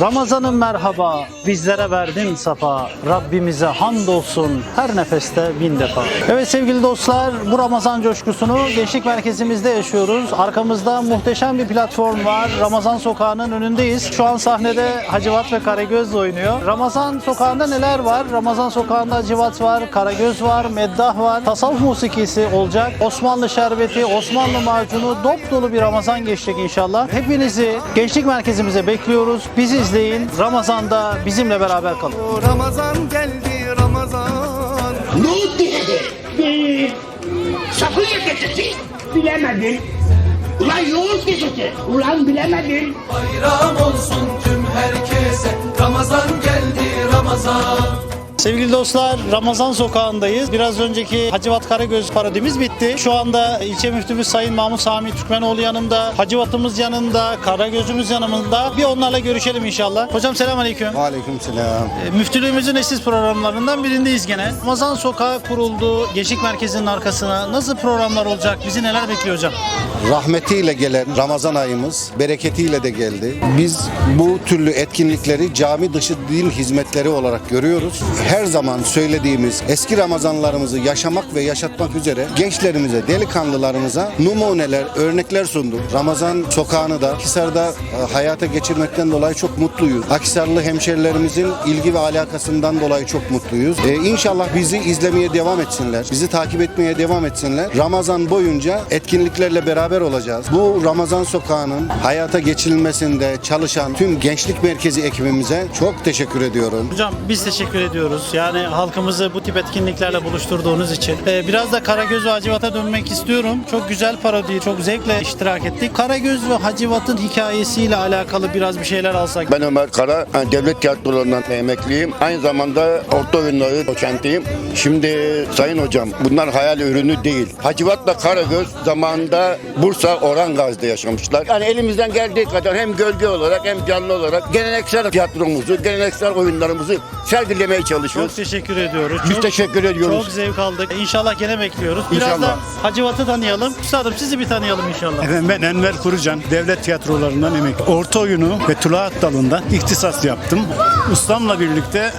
Ramazan'ın merhaba, bizlere verdin safa. Rabbimize hamdolsun her nefeste bin defa. Evet sevgili dostlar, bu Ramazan coşkusunu Gençlik Merkezimizde yaşıyoruz. Arkamızda muhteşem bir platform var. Ramazan Sokağı'nın önündeyiz. Şu an sahnede Hacivat ve Karagöz oynuyor. Ramazan Sokağı'nda neler var? Ramazan Sokağı'nda Hacivat var, Karagöz var, Meddah var. Tasavvuf musikisi olacak. Osmanlı şerbeti, Osmanlı macunu dop dolu bir Ramazan geçecek inşallah. Hepinizi Gençlik Merkezimize bekliyoruz. Bizi izleyin. Ramazan'da bizimle beraber kalın. Ramazan geldi Ramazan Ne dedi? Safiye gecesi. Bilemedin. Ulan yoğurt gecesi. Ulan bilemedin. Bayram Sevgili dostlar Ramazan sokağındayız. Biraz önceki Hacivat Karagöz parodimiz bitti. Şu anda ilçe müftümüz Sayın Mahmut Sami Türkmenoğlu yanımda. Hacivat'ımız yanında, Karagöz'ümüz yanımızda. Bir onlarla görüşelim inşallah. Hocam selamünaleyküm. Aleykümselam. E, Müftülüğümüzün eşsiz programlarından birindeyiz gene. Ramazan Sokağı kuruldu. Gençlik Merkezi'nin arkasına. Nasıl programlar olacak? Bizi neler bekliyor hocam? Rahmetiyle gelen Ramazan ayımız bereketiyle de geldi. Biz bu türlü etkinlikleri cami dışı din hizmetleri olarak görüyoruz. Her zaman söylediğimiz eski Ramazanlarımızı yaşamak ve yaşatmak üzere gençlerimize, delikanlılarımıza numuneler, örnekler sunduk. Ramazan sokağını da Akhisar'da e, hayata geçirmekten dolayı çok mutluyuz. Akhisarlı hemşerilerimizin ilgi ve alakasından dolayı çok mutluyuz. E, inşallah bizi izlemeye devam etsinler. Bizi takip etmeye devam etsinler. Ramazan boyunca etkinliklerle beraber olacağız. Bu Ramazan sokağının hayata geçirilmesinde çalışan tüm gençlik merkezi ekibimize çok teşekkür ediyorum. Hocam biz teşekkür ediyoruz. Yani halkımızı bu tip etkinliklerle buluşturduğunuz için. Ee, biraz da Karagöz ve Hacivat'a dönmek istiyorum. Çok güzel parodi, çok zevkle iştirak ettik. Karagöz ve Hacivat'ın hikayesiyle alakalı biraz bir şeyler alsak. Ben Ömer Kara, devlet tiyatrolarından emekliyim. Aynı zamanda orta oyunları doçentiyim. Şimdi Sayın Hocam bunlar hayal ürünü değil. Hacivat'la Karagöz zamanında Bursa Orangaz'da yaşamışlar. Yani elimizden geldiği kadar hem gölge olarak hem canlı olarak geleneksel tiyatromuzu, geleneksel oyunlarımızı sergilemeye çalışıyoruz. Çok teşekkür ediyoruz. Biz Çok- teşekkür ediyoruz. Çok zevk aldık. İnşallah gene bekliyoruz. Biraz İnşallah. da Hacivat'ı tanıyalım. Üstadım sizi bir tanıyalım inşallah. Efendim ben Enver Kurucan, devlet tiyatrolarından emekli. Orta oyunu ve tulaat dalında ihtisas yaptım. Ustamla birlikte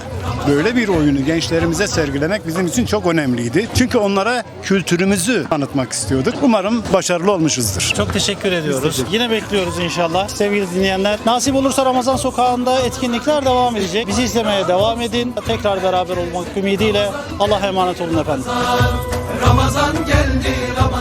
böyle bir oyunu gençlerimize sergilemek bizim için çok önemliydi. Çünkü onlara kültürümüzü tanıtmak istiyorduk. Umarım başarılı olmuşuzdur. Çok teşekkür ediyoruz. Yine bekliyoruz inşallah. Sevgili dinleyenler. Nasip olursa Ramazan Sokağı'nda etkinlikler devam edecek. Bizi izlemeye devam edin. Tekrar beraber olmak ümidiyle Allah'a emanet olun efendim. Ramazan geldi Ramazan